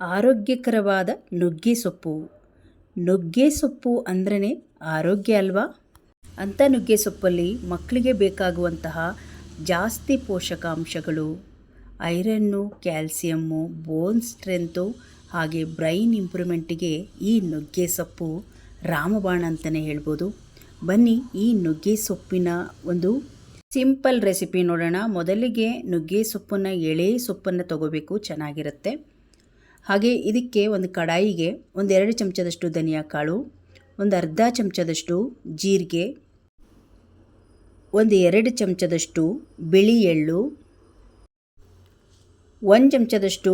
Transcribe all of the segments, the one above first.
ಆರೋಗ್ಯಕರವಾದ ನುಗ್ಗೆ ಸೊಪ್ಪು. ನುಗ್ಗೆ ಸೊಪ್ಪು ಅಂದ್ರೇ ಆರೋಗ್ಯ ಅಲ್ವಾ? ಅಂಥ ನುಗ್ಗೆ ಸೊಪ್ಪಲ್ಲಿ ಮಕ್ಕಳಿಗೆ ಬೇಕಾಗುವಂತಹ ಜಾಸ್ತಿ ಪೋಷಕಾಂಶಗಳು ಐರನ್ನು, ಕ್ಯಾಲ್ಸಿಯಮ್ಮು, ಬೋನ್ ಸ್ಟ್ರೆಂತು ಹಾಗೆ ಬ್ರೈನ್ ಇಂಪ್ರೂವ್ಮೆಂಟಿಗೆ ಈ ನುಗ್ಗೆ ಸೊಪ್ಪು ರಾಮಬಾಣ ಅಂತಲೇ ಹೇಳ್ಬೋದು. ಬನ್ನಿ ಈ ನುಗ್ಗೆ ಸೊಪ್ಪಿನ ಒಂದು ಸಿಂಪಲ್ ರೆಸಿಪಿ ನೋಡೋಣ. ಮೊದಲಿಗೆ ನುಗ್ಗೆ ಸೊಪ್ಪನ್ನು ಎಳೆ ಸೊಪ್ಪನ್ನು ತಗೋಬೇಕು, ಚೆನ್ನಾಗಿರುತ್ತೆ. ಹಾಗೆ ಇದಕ್ಕೆ ಒಂದು ಕಡಾಯಿಗೆ ಒಂದು ಎರಡು ಚಮಚದಷ್ಟು ಧನಿಯಾ ಕಾಳು, ಒಂದು ಅರ್ಧ ಚಮಚದಷ್ಟು ಜೀರಿಗೆ, ಒಂದು ಎರಡು ಚಮಚದಷ್ಟು ಬಿಳಿ ಎಳ್ಳು, ಒಂದು ಚಮಚದಷ್ಟು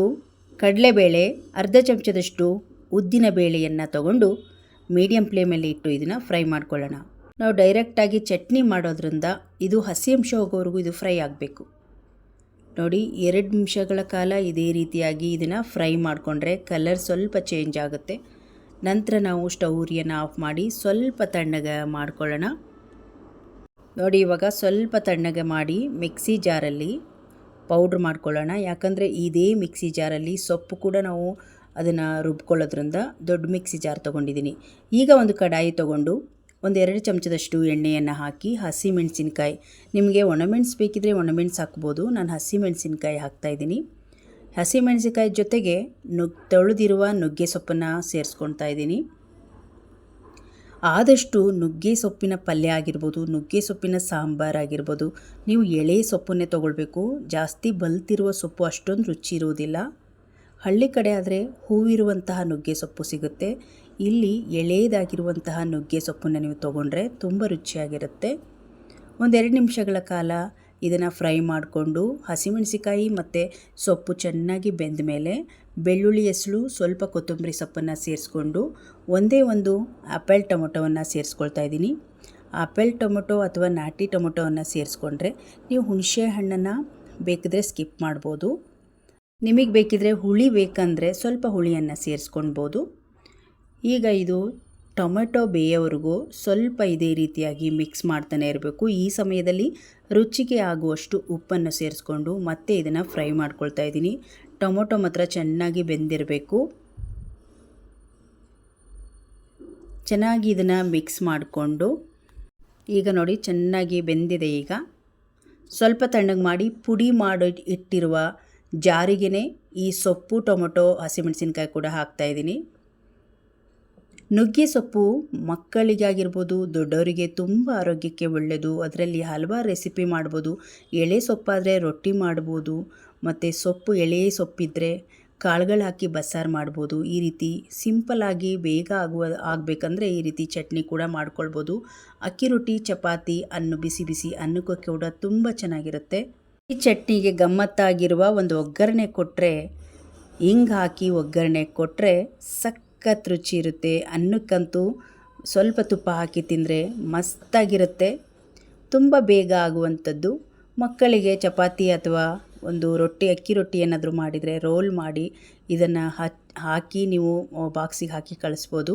ಕಡಲೆಬೇಳೆ, ಅರ್ಧ ಚಮಚದಷ್ಟು ಉದ್ದಿನ ಬೇಳೆಯನ್ನು ತಗೊಂಡು ಮೀಡಿಯಂ ಫ್ಲೇಮಲ್ಲಿ ಇಟ್ಟು ಇದನ್ನು ಫ್ರೈ ಮಾಡ್ಕೊಳ್ಳೋಣ. ನಾವು ಡೈರೆಕ್ಟಾಗಿ ಚಟ್ನಿ ಮಾಡೋದ್ರಿಂದ ಇದು ಹಸಿ ಅಂಶ ಹೋಗೋವರೆಗೂ ಇದು ಫ್ರೈ ಆಗಬೇಕು. ನೋಡಿ, ಎರಡು ನಿಮಿಷಗಳ ಕಾಲ ಇದೇ ರೀತಿಯಾಗಿ ಇದನ್ನು ಫ್ರೈ ಮಾಡಿಕೊಂಡ್ರೆ ಕಲರ್ ಸ್ವಲ್ಪ ಚೇಂಜ್ ಆಗುತ್ತೆ. ನಂತರ ನಾವು ಸ್ಟವ್ ಆಫ್ ಮಾಡಿ ಸ್ವಲ್ಪ ತಣ್ಣಗೆ ಮಾಡ್ಕೊಳ್ಳೋಣ. ನೋಡಿ, ಇವಾಗ ಸ್ವಲ್ಪ ತಣ್ಣಗೆ ಮಾಡಿ ಮಿಕ್ಸಿ ಜಾರಲ್ಲಿ ಪೌಡ್ರ್ ಮಾಡ್ಕೊಳ್ಳೋಣ. ಯಾಕಂದರೆ ಇದೇ ಮಿಕ್ಸಿ ಜಾರಲ್ಲಿ ಸೊಪ್ಪು ಕೂಡ ನಾವು ಅದನ್ನು ರುಬ್ಕೊಳ್ಳೋದ್ರಿಂದ ದೊಡ್ಡ ಮಿಕ್ಸಿ ಜಾರ್ ತೊಗೊಂಡಿದ್ದೀನಿ ಈಗ ಒಂದು ಕಡಾಯಿ ತೊಗೊಂಡು ಒಂದು ಎರಡು ಚಮಚದಷ್ಟು ಎಣ್ಣೆಯನ್ನು ಹಾಕಿ ಹಸಿ ಮೆಣಸಿನ್ಕಾಯಿ. ನಿಮಗೆ ಒಣಮೆಣಸು ಬೇಕಿದ್ರೆ ಒಣಮೆಣಸು ಹಾಕ್ಬೋದು. ನಾನು ಹಸಿ ಮೆಣಸಿನ್ಕಾಯಿ ಹಾಕ್ತಾಯಿದ್ದೀನಿ ಹಸಿ ಮೆಣಸಿನ್ಕಾಯಿ ಜೊತೆಗೆ ನುಗ್, ತೊಳೆದಿರುವ ನುಗ್ಗೆ ಸೊಪ್ಪನ್ನು ಸೇರಿಸ್ಕೊಳ್ತಾ ಇದ್ದೀನಿ. ಆದಷ್ಟು ನುಗ್ಗೆ ಸೊಪ್ಪಿನ ಪಲ್ಯ ಆಗಿರ್ಬೋದು, ನುಗ್ಗೆ ಸೊಪ್ಪಿನ ಸಾಂಬಾರಾಗಿರ್ಬೋದು ನೀವು ಎಳೆ ಸೊಪ್ಪನ್ನೇ ತೊಗೊಳ್ಬೇಕು. ಜಾಸ್ತಿ ಬಲ್ತಿರುವ ಸೊಪ್ಪು ಅಷ್ಟೊಂದು ರುಚಿ ಇರುವುದಿಲ್ಲ ಹಳ್ಳಿ ಕಡೆ ಆದರೆ ಹೂವಿರುವಂತಹ ನುಗ್ಗೆ ಸೊಪ್ಪು ಸಿಗುತ್ತೆ. ಇಲ್ಲಿ ಎಳೆಯದಾಗಿರುವಂತಹ ನುಗ್ಗೆ ಸೊಪ್ಪನ್ನು ನೀವು ತೊಗೊಂಡ್ರೆ ತುಂಬ ರುಚಿಯಾಗಿರುತ್ತೆ. ಒಂದೆರಡು ನಿಮಿಷಗಳ ಕಾಲ ಇದನ್ನು ಫ್ರೈ ಮಾಡಿಕೊಂಡು ಹಸಿಮೆಣಸಿಕಾಯಿ ಮತ್ತು ಸೊಪ್ಪು ಚೆನ್ನಾಗಿ ಬೆಂದ ಮೇಲೆ ಬೆಳ್ಳುಳ್ಳಿ ಹೆಸಳು, ಸ್ವಲ್ಪ ಕೊತ್ತಂಬರಿ ಸೊಪ್ಪನ್ನು ಸೇರಿಸ್ಕೊಂಡು ಒಂದೇ ಒಂದು ಆಪಲ್ ಟೊಮೊಟೊವನ್ನು ಸೇರಿಸ್ಕೊಳ್ತಾ ಇದ್ದೀನಿ. ಆಪಲ್ ಟೊಮೊಟೊ ಅಥವಾ ನಾಟಿ ಟೊಮೊಟೊವನ್ನು ಸೇರಿಸ್ಕೊಂಡ್ರೆ ನೀವು ಹುಣಸೆ ಹಣ್ಣನ್ನು ಬೇಕಿದ್ರೆ ಸ್ಕಿಪ್ ಮಾಡ್ಬೋದು. ನಿಮಗೆ ಬೇಕಿದ್ರೆ ಹುಳಿ ಬೇಕಂದರೆ ಸ್ವಲ್ಪ ಹುಳಿಯನ್ನು ಸೇರಿಸ್ಕೊಳ್ಬೋದು ಈಗ ಇದು ಟೊಮೆಟೊ ಬೇಯವರೆಗೂ ಸ್ವಲ್ಪ ಇದೇ ರೀತಿಯಾಗಿ ಮಿಕ್ಸ್ ಮಾಡ್ತಾನೆ ಇರಬೇಕು. ಈ ಸಮಯದಲ್ಲಿ ರುಚಿಗೆ ಆಗುವಷ್ಟು ಉಪ್ಪನ್ನು ಸೇರಿಸ್ಕೊಂಡು ಮತ್ತೆ ಇದನ್ನು ಫ್ರೈ ಮಾಡ್ಕೊಳ್ತಾ ಇದ್ದೀನಿ. ಟೊಮೊಟೊ ಮಾತ್ರ ಚೆನ್ನಾಗಿ ಬೆಂದಿರಬೇಕು. ಚೆನ್ನಾಗಿ ಇದನ್ನು ಮಿಕ್ಸ್ ಮಾಡಿಕೊಂಡು ಈಗ ನೋಡಿ ಚೆನ್ನಾಗಿ ಬೆಂದಿದೆ ಈಗ. ಸ್ವಲ್ಪ ತಣ್ಣಗೆ ಮಾಡಿ ಪುಡಿ ಮಾಡಿ ಇಟ್ಟಿರುವ ಜಾರಿಗೆನೇ ಈ ಸೊಪ್ಪು, ಟೊಮೊಟೊ, ಹಸಿಮೆಣಸಿನ್ಕಾಯಿ ಕೂಡ ಹಾಕ್ತಾಯಿದ್ದೀನಿ ನುಗ್ಗೆ ಸೊಪ್ಪು ಮಕ್ಕಳಿಗಾಗಿರ್ಬೋದು, ದೊಡ್ಡವರಿಗೆ ತುಂಬ ಆರೋಗ್ಯಕ್ಕೆ ಒಳ್ಳೆಯದು. ಅದರಲ್ಲಿ ಹಲವಾರು ರೆಸಿಪಿ ಮಾಡ್ಬೋದು. ಎಳೆ ಸೊಪ್ಪಾದರೆ ರೊಟ್ಟಿ ಮಾಡ್ಬೋದು, ಮತ್ತು ಸೊಪ್ಪು ಎಳೆ ಸೊಪ್ಪಿದ್ದರೆ ಕಾಳುಗಳು ಹಾಕಿ ಬಸ್ಸಾರು ಮಾಡ್ಬೋದು. ಈ ರೀತಿ ಸಿಂಪಲ್ಲಾಗಿ ಬೇಗ ಆಗುವ, ಆಗಬೇಕಂದ್ರೆ ಈ ರೀತಿ ಚಟ್ನಿ ಕೂಡ ಮಾಡ್ಕೊಳ್ಬೋದು. ಅಕ್ಕಿ ರೊಟ್ಟಿ, ಚಪಾತಿ, ಅನ್ನು ಬಿಸಿ ಬಿಸಿ ಅನ್ನಕ್ಕೂ ಕೂಡ ತುಂಬ ಚೆನ್ನಾಗಿರುತ್ತೆ. ಈ ಚಟ್ನಿಗೆ ಗಮ್ಮತ್ತಾಗಿರುವ ಒಂದು ಒಗ್ಗರಣೆ ಕೊಟ್ಟರೆ ಹಿಂಗೆ ಹಾಕಿ ಒಗ್ಗರಣೆ ಕೊಟ್ಟರೆ ಸಖತ್ ರುಚಿ ಇರುತ್ತೆ. ಅನ್ನಕ್ಕಂತೂ ಸ್ವಲ್ಪ ತುಪ್ಪ ಹಾಕಿ ತಿಂದರೆ ಮಸ್ತಾಗಿರುತ್ತೆ. ತುಂಬ ಬೇಗ ಆಗುವಂಥದ್ದು. ಮಕ್ಕಳಿಗೆ ಚಪಾತಿ ಅಥವಾ ಒಂದು ರೊಟ್ಟಿ, ಅಕ್ಕಿ ರೊಟ್ಟಿ ಏನಾದರೂ ಮಾಡಿದರೆ ರೋಲ್ ಮಾಡಿ ಇದನ್ನು ಹಾಕಿ ನೀವು ಬಾಕ್ಸಿಗೆ ಹಾಕಿ ಕಳಿಸ್ಬೋದು.